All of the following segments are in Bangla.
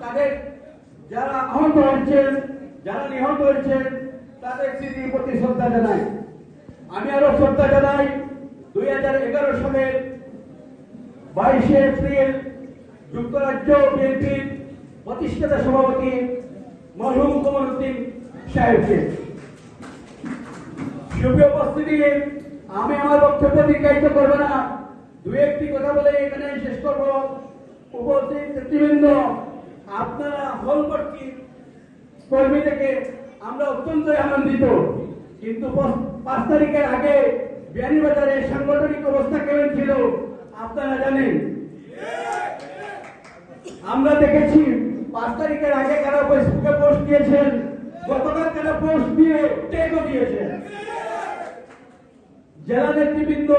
তাদের যারা আহত হয়েছেন, যারা নিহত হয়েছেন, তাদের স্মৃতির প্রতি শ্রদ্ধা জানাই। আমি আরও শ্রদ্ধা জানাই, দুই হাজার এগারো সালের বাইশে এপ্রিল যুক্তরাজ্য বিএনপির প্রতিষ্ঠাতা সভাপতি মরহুম কমরুদ্দিন সাহেবকে। সুপ্রিয় উপস্থিতি, আমি আমার বক্তব্য দীর্ঘায়িত করব না। দু একটি কথা বলে এখানে শেষ করব। উপস্থিত নেতৃবৃন্দ আপনারা হলবর্তী কর্মী থেকে আমরা অত্যন্ত আনন্দিত। কিন্তু পাঁচ- তারিখের আগে বিয়ানীবাজারের সাংগঠনিক অবস্থা কেমন ছিল, আপনারা জানেন? আমরা দেখেছি, পাঁচ তারিখের আগে কারা ফেসবুকে পোস্ট দিয়েছেন, গতকাল কারা পোস্ট দিয়ে টেকও দিয়েছেন। জেলা নেতৃবৃন্দ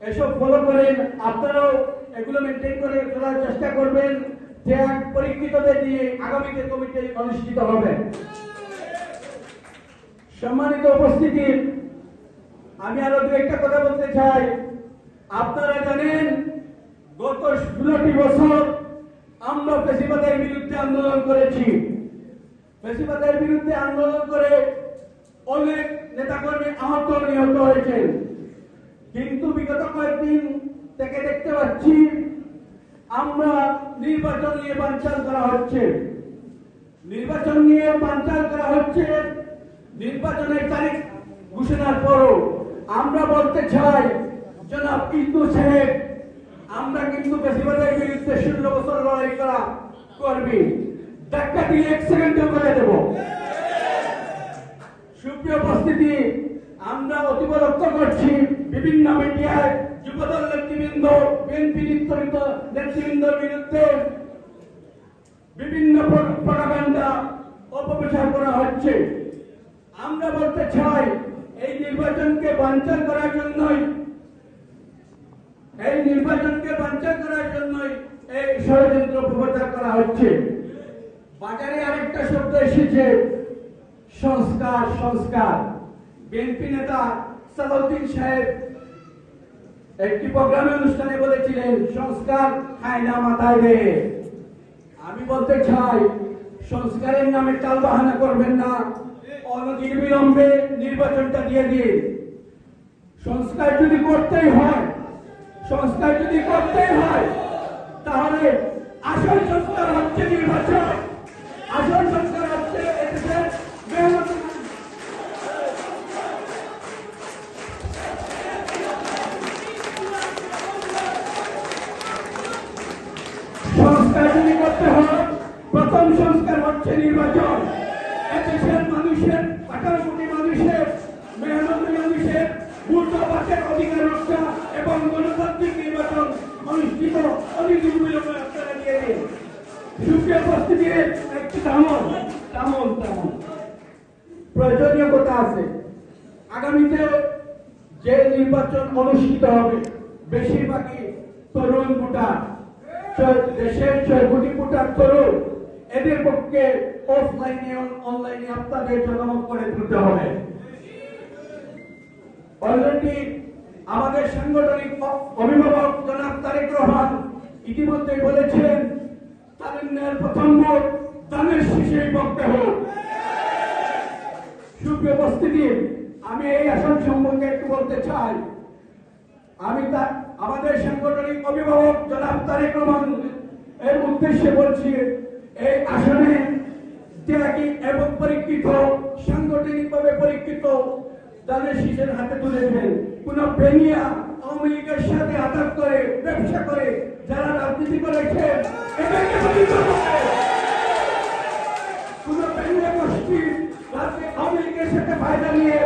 এসব ফলো করেন, আপনারাও এগুলো মেনটেন করে চলার চেষ্টা করবেন। যে এক পরীক্ষিতদের নিয়ে আগামীতে কমিটি অনুষ্ঠিত হবে। সম্মানিত উপস্থিতি, আমি আরও দু একটা কথা বলতে চাই। আপনারা জানেন, গত ষোলোটি বছর আমরা পেশিবাদের বিরুদ্ধে আন্দোলন করেছি। পেশিবাদের বিরুদ্ধে আন্দোলন করে অনেক নেতাকর্মী আহত নিহত হয়েছেন। কিন্তু বিগত কয়েকদিন থেকে দেখতে পাচ্ছি আমরা নির্বাচন নিয়ে বানচাল করা হচ্ছে। নির্বাচন নিয়ে বানচাল করা হচ্ছে। নির্বাচনের তারিখ ঘোষণার পরও আমরা বলতে চাই, জনাব ইন্দু সাহেব আমরা কিন্তু বেশিরভাগের বিরুদ্ধে ষোলো বছর লড়াই করা করবি। ধাক্কা দিয়ে এক সেকেন্ডে করে দেবো। সুপ্রিয় উপস্থিতি, আমরা অতীব লক্ষ্য করছি বিভিন্ন মিডিয়ায় যুবদল নেতৃবৃন্দ বিএনপি নিত্যরিত নেতৃবৃন্দের বিরুদ্ধে বিভিন্ন প্রকাণ্ডা অপপ্রচার করা হচ্ছে। আমরা বলতে চাই, এই নির্বাচনকে বাঞ্চাল করার জন্যই, এই নির্বাচনকে বাঞ্চাল করার জন্যই এই ষড়যন্ত্র অপপ্রচার করা হচ্ছে। বাজারে আরেকটা শব্দ এসেছে, সংস্কার সংস্কার। বিএনপি নেতা সালাউদ্দিন সাহেব একটি প্রোগ্রামে অনুষ্ঠানে বলেছিলেন, সংস্কার খায় মাথায় রে। আমি বলতে চাই, সংস্কারের নামে টাল বাহানা করবেন না। অনতির বিলম্বে নির্বাচনটা দিয়ে দিন। সংস্কার যদি করতেই হয়, সংস্কার যদি করতেই হয়, তাহলে আসল সংস্কার হচ্ছে নির্বাচন আসল সংস্কার হচ্ছে এদেশের মেহনত সংস্কার যদি করতে হয় প্রথম সংস্কার হচ্ছে নির্বাচন। এদেশের মানুষের আঠারো কোটি মানুষের, মেহনতি মানুষের মূল্যবাসের অধিকার রক্ষা এবং গণতান্ত্রিক নির্বাচন অনুষ্ঠিত অনিদিন বিলম্বে আপনারা দিয়ে। সুপ্রিয় একটি তামল তামল তামল প্রয়োজনীয় কথা আছে। আগামীতে যে নির্বাচন অনুষ্ঠিত হবে, বেশিরভাগই তরুণ ভোটার। দেশের ছয় কোটি ভোটার তরুণ। এদের পক্ষে অফলাইনে অনলাইনে আপনাদের জনমত করে তুলতে হবে। অলরেডি আমাদের সাংগঠনিক অভিভাবক জনাব তারেক রহমান ইতিমধ্যেই বলেছিলেন তারুণ্যের প্রথম ভোট দানের শীষেই পক্ষে হোক। সুপ্রিয় উপস্থিতি, আমি এই আসন সম্পর্কে একটু বলতে চাই। আমি তা, আমাদের সাংগঠনিক অভিভাবক জনাব তারেক রহমান এর উদ্দেশ্যে বলছি এই আসনে যারা কি এবং পরীক্ষিত সাংগঠনিক ভাবে পরীক্ষিত তাদের শিশের হাতে তুলে দেবেন কোন প্রেমিয়া আওয়ামী লীগের সাথে আঘাত করে, ব্যবসা করে, যারা রাজনীতি করেছে কোন প্রেমিয়া গোষ্ঠী আওয়ামী লীগের সাথে ফায়দা নিয়ে